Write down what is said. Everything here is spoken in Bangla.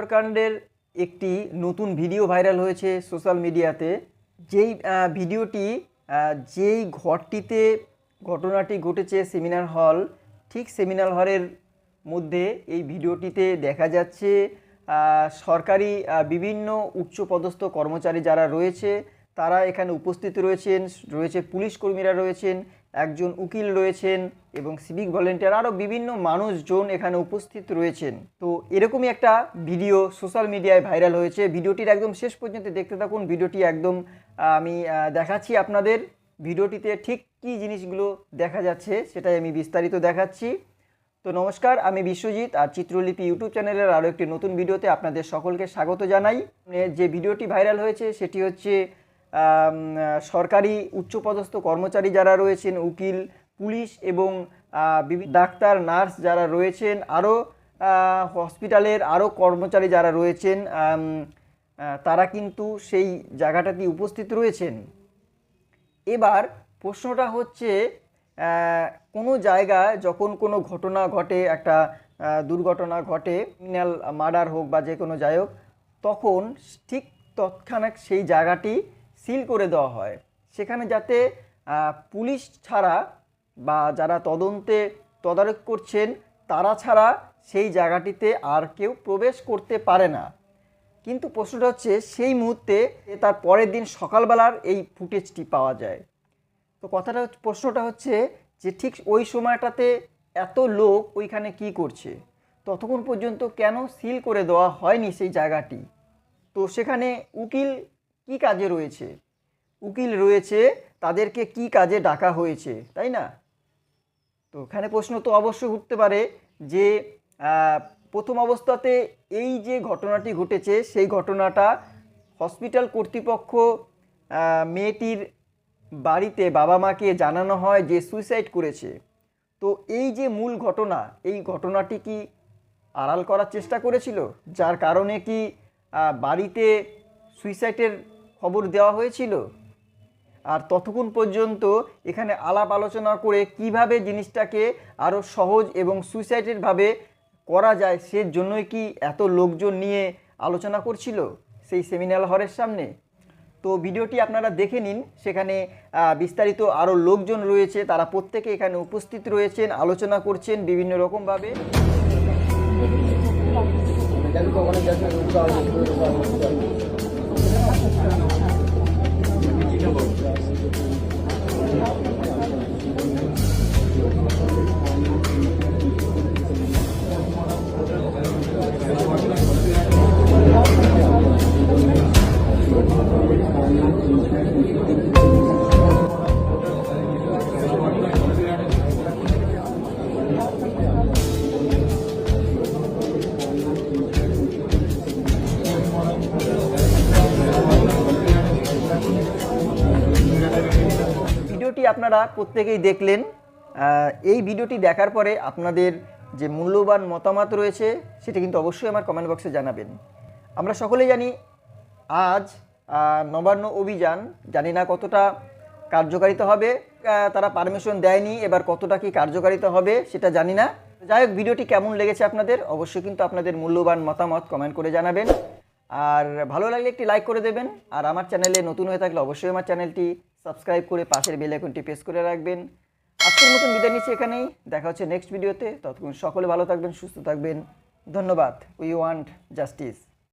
হত্যাকাণ্ডের একটি নতুন ভিডিও ভাইরাল হয়েছে সোশ্যাল মিডিয়াতে। যেই ভিডিওটি যেই ঘরটিতে ঘটনাটি ঘটেছে সেমিনার হল, ঠিক সেমিনার হলের মধ্যে এই ভিডিওটিতে দেখা যাচ্ছে সরকারি বিভিন্ন উচ্চপদস্থ কর্মচারী যারা রয়েছে, তারা এখানে উপস্থিত রয়েছেন, রয়েছে পুলিশ কর্মীরা রয়েছেন একজন উকিল রয়েছেন এবং সিভিক ভলেন্টিয়ার আরও বিভিন্ন মানুষজন এখানে উপস্থিত রয়েছেন। তো এরকমই একটা ভিডিও সোশ্যাল মিডিয়ায় ভাইরাল হয়েছে। ভিডিওটির একদম শেষ পর্যন্ত দেখতে থাকুন। ভিডিওটি একদম আমি দেখাচ্ছি আপনাদের। ভিডিওটিতে ঠিক কী জিনিসগুলো দেখা যাচ্ছে সেটাই আমি বিস্তারিত দেখাচ্ছি। তো নমস্কার, আমি বিশ্বজিৎ আর চিত্রলিপি ইউটিউব চ্যানেলের আরও একটি নতুন ভিডিওতে আপনাদের সকলকে স্বাগত জানাই। যে ভিডিওটি ভাইরাল হয়েছে সেটি হচ্ছে সরকারি উচ্চপদস্থ কর্মচারী যারা রয়েছেন, উকিল, পুলিশ এবং ডাক্তার, নার্স যারা রয়েছেন আরও হসপিটালের আরও কর্মচারী যারা রয়েছেন তারা কিন্তু সেই জায়গাটাতে উপস্থিত রয়েছেন। এবার প্রশ্নটা হচ্ছে কোনো জায়গায় যখন কোনো ঘটনা ঘটে, একটা দুর্ঘটনা ঘটে মার্ডার হোক বা যে কোনো যাই হোক, তখন ঠিক তৎক্ষণাৎ সেই জায়গাটি সিল করে দেওয়া হয়। সেখানে যাতে পুলিশ ছাড়া বা যারা তদন্তে তদারক করছেন, তারা ছাড়া সেই জায়গাটিতে আর কেউ প্রবেশ করতে পারে না। কিন্তু প্রশ্নটা হচ্ছে, সেই মুহূর্তে তার পরের দিন সকালবেলার এই ফুটেজটি পাওয়া যায়। তো কথাটা প্রশ্নটা হচ্ছে যে ঠিক ওই সময়টাতে এত লোক ওইখানে কি করছে? ততক্ষণ পর্যন্ত কেন সিল করে দেওয়া হয়নি সেই জায়গাটি? তো সেখানে উকিল কি কাজে রয়েছে? উকিল রয়েছে, তাদেরকে কি কাজে ডাকা হয়েছে, তাই না? তো এখানে প্রশ্ন তো অবশ্যই উঠতে পারে যে প্রথম অবস্থাতে এই যে ঘটনাটি ঘটেছে, সেই ঘটনাটা হসপিটাল কর্তৃপক্ষ মেয়েটির বাড়িতে বাবা মাকে জানানো হয় যে সুইসাইড করেছে। তো এই যে মূল ঘটনা, এই ঘটনাটি কি আড়াল করার চেষ্টা করেছিল? যার কারণে কি বাড়িতে সুইসাইডের খবর দেওয়া হয়েছিল। আর ততক্ষণ পর্যন্ত এখানে আলাপ আলোচনা করে কীভাবে জিনিসটাকে আরও সহজ এবং সুইসাইডেরভাবে করা যায় সে জন্যই কি এত লোকজন নিয়ে আলোচনা করছিল সেই সেমিনার হলের সামনে। তো ভিডিওটি আপনারা দেখে নিন, সেখানে বিস্তারিত আরও লোকজন রয়েছে, তারা প্রত্যেকে এখানে উপস্থিত রয়েছেন, আলোচনা করছেন বিভিন্ন রকমভাবে なるほど。ভিডিওটি আপনারা প্রত্যেকেই দেখলেন। এই ভিডিওটি দেখার পরে আপনাদের যে মূল্যবান মতামত রয়েছে, সেটা কিন্তু অবশ্যই আমার কমেন্ট বক্সে জানাবেন। আমরা সকলেই জানি, আজ নবান্ন অভিযান, জানি না কতটা কার্যকারিতা হবে তারা পারমিশন দেয়নি, এবার কতটা কি কার্যকারিতা হবে, সেটা জানি না। যাই হোক, ভিডিওটি কেমন লেগেছে আপনাদের, অবশ্যই কিন্তু আপনাদের মূল্যবান মতামত কমেন্ট করে জানাবেন। আর ভালো লাগলে একটি লাইক করে দেবেন, আর আমার চ্যানেলে নতুন হয়ে থাকলে অবশ্যই আমার চ্যানেলটি সাবস্ক্রাইব করে পাশের বেল আইকনটি প্রেস করে রাখবেন। আজকের মতন বিদায় নিচ্ছি এখানেই। দেখা হচ্ছে নেক্সট ভিডিওতে ততক্ষণ সকলে ভালো থাকবেন, সুস্থ থাকবেন। ধন্যবাদ। We want justice